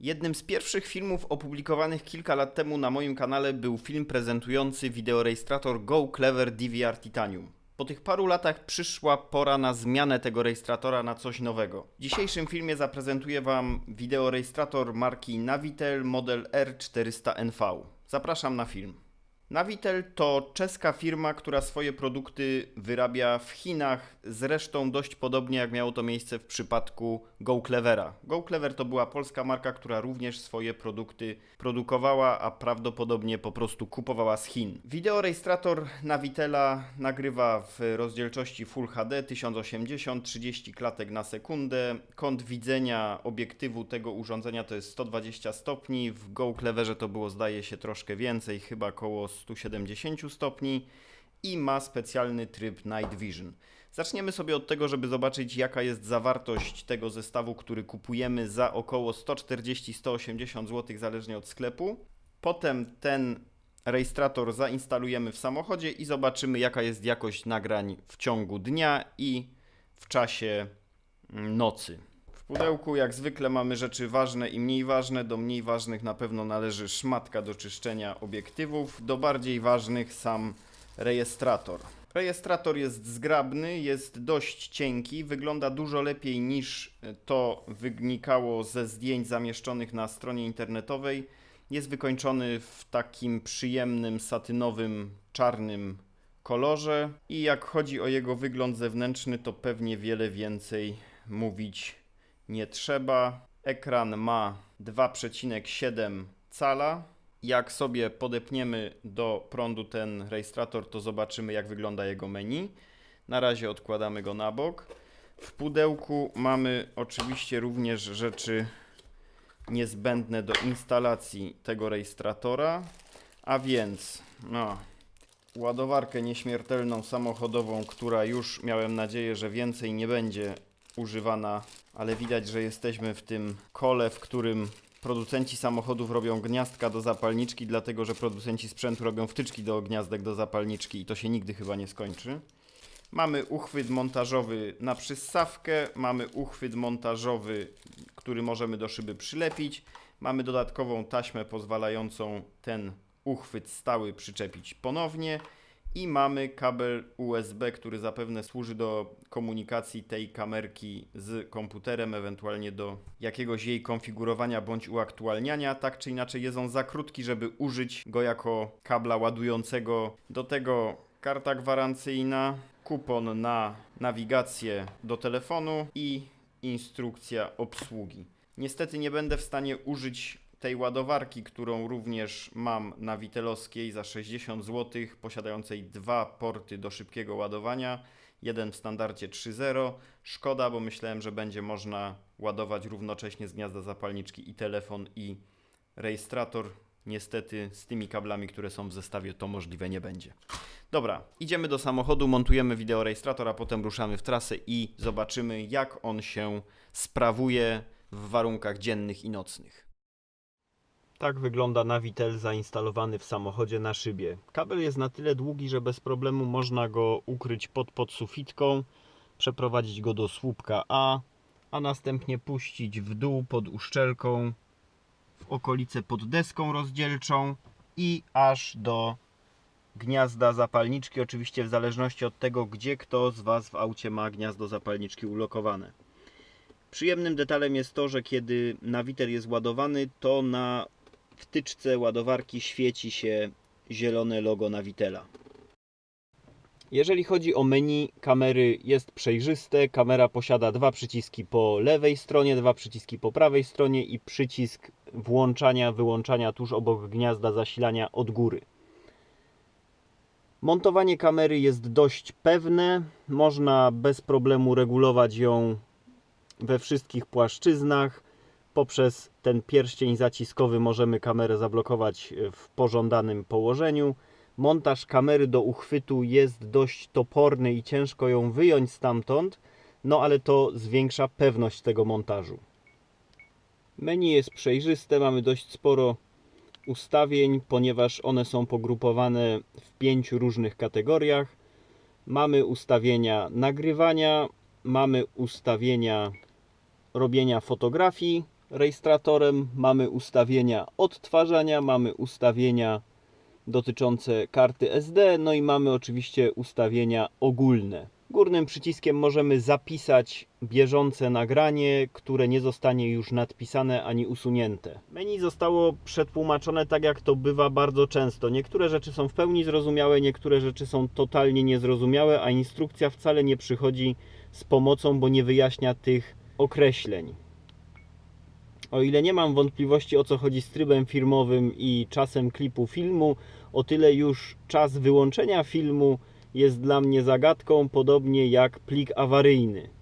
Jednym z pierwszych filmów opublikowanych kilka lat temu na moim kanale był film prezentujący wideorejestrator Go Clever DVR Titanium. Po tych paru latach przyszła pora na zmianę tego rejestratora na coś nowego. W dzisiejszym filmie zaprezentuję Wam wideorejestrator marki Navitel model R400NV. Zapraszam na film. Navitel to czeska firma, która swoje produkty wyrabia w Chinach, zresztą dość podobnie jak miało to miejsce w przypadku Go Clevera. Go Clever to była polska marka, która również swoje produkty produkowała, a prawdopodobnie po prostu kupowała z Chin. Wideorejestrator Navitela nagrywa w rozdzielczości Full HD 1080 30 klatek na sekundę. Kąt widzenia obiektywu tego urządzenia to jest 120 stopni. W Go Cleverze to było zdaje się troszkę więcej, chyba około 170 stopni i ma specjalny tryb Night Vision. Zaczniemy sobie od tego, żeby zobaczyć jaka jest zawartość tego zestawu, który kupujemy za około 140-180 zł zależnie od sklepu. Potem ten rejestrator zainstalujemy w samochodzie i zobaczymy jaka jest jakość nagrań w ciągu dnia i w czasie mm, nocy. Pudełku jak zwykle mamy rzeczy ważne i mniej ważne. Do mniej ważnych na pewno należy szmatka do czyszczenia obiektywów, do bardziej ważnych sam rejestrator. Rejestrator jest zgrabny, jest dość cienki, wygląda dużo lepiej niż to wynikało ze zdjęć zamieszczonych na stronie internetowej. Jest wykończony w takim przyjemnym, satynowym, czarnym kolorze i jak chodzi o jego wygląd zewnętrzny, to pewnie wiele więcej mówić nie trzeba. Ekran ma 2,7 cala. Jak sobie podepniemy do prądu ten rejestrator, to zobaczymy jak wygląda jego menu. Na razie odkładamy go na bok. W pudełku mamy oczywiście również rzeczy niezbędne do instalacji tego rejestratora, a więc no, ładowarkę nieśmiertelną samochodową, która już miałem nadzieję, że więcej nie będzie używana, ale widać, że jesteśmy w tym kole, w którym producenci samochodów robią gniazdka do zapalniczki, dlatego że producenci sprzętu robią wtyczki do gniazdek do zapalniczki i to się nigdy chyba nie skończy. Mamy uchwyt montażowy na przyssawkę, mamy uchwyt montażowy, który możemy do szyby przylepić. Mamy dodatkową taśmę pozwalającą ten uchwyt stały przyczepić ponownie i mamy kabel USB, który zapewne służy do komunikacji tej kamerki z komputerem, ewentualnie do jakiegoś jej konfigurowania bądź uaktualniania. Tak czy inaczej jest on za krótki, żeby użyć go jako kabla ładującego. Do tego karta gwarancyjna, kupon na nawigację do telefonu i instrukcja obsługi. Niestety nie będę w stanie użyć tej ładowarki, którą również mam na Witelowskiej za 60 zł, posiadającej dwa porty do szybkiego ładowania. Jeden w standardzie 3.0. Szkoda, bo myślałem, że będzie można ładować równocześnie z gniazda zapalniczki i telefon i rejestrator. Niestety z tymi kablami, które są w zestawie, to możliwe nie będzie. Dobra, idziemy do samochodu, montujemy wideorejestrator, a potem ruszamy w trasę i zobaczymy, jak on się sprawuje w warunkach dziennych i nocnych. Tak wygląda Navitel zainstalowany w samochodzie na szybie. Kabel jest na tyle długi, że bez problemu można go ukryć pod podsufitką, przeprowadzić go do słupka A, a następnie puścić w dół pod uszczelką w okolice pod deską rozdzielczą i aż do gniazda zapalniczki, oczywiście w zależności od tego, gdzie kto z Was w aucie ma gniazdo zapalniczki ulokowane. Przyjemnym detalem jest to, że kiedy nawiter jest ładowany, to na wtyczce ładowarki świeci się zielone logo Navitela. Jeżeli chodzi o menu, kamery jest przejrzyste. Kamera posiada dwa przyciski po lewej stronie, dwa przyciski po prawej stronie i przycisk włączania, wyłączania tuż obok gniazda zasilania od góry. Montowanie kamery jest dość pewne. Można bez problemu regulować ją we wszystkich płaszczyznach. Poprzez ten pierścień zaciskowy możemy kamerę zablokować w pożądanym położeniu. Montaż kamery do uchwytu jest dość toporny i ciężko ją wyjąć stamtąd, no ale to zwiększa pewność tego montażu. Menu jest przejrzyste, mamy dość sporo ustawień, ponieważ one są pogrupowane w pięciu różnych kategoriach. Mamy ustawienia nagrywania, mamy ustawienia robienia fotografii, rejestratorem, mamy ustawienia odtwarzania, mamy ustawienia dotyczące karty SD, no i mamy oczywiście ustawienia ogólne. Górnym przyciskiem możemy zapisać bieżące nagranie, które nie zostanie już nadpisane ani usunięte. Menu zostało przetłumaczone tak jak to bywa bardzo często. Niektóre rzeczy są w pełni zrozumiałe, niektóre rzeczy są totalnie niezrozumiałe, a instrukcja wcale nie przychodzi z pomocą, bo nie wyjaśnia tych określeń. O ile nie mam wątpliwości o co chodzi z trybem filmowym i czasem klipu filmu, o tyle już czas wyłączenia filmu jest dla mnie zagadką, podobnie jak plik awaryjny.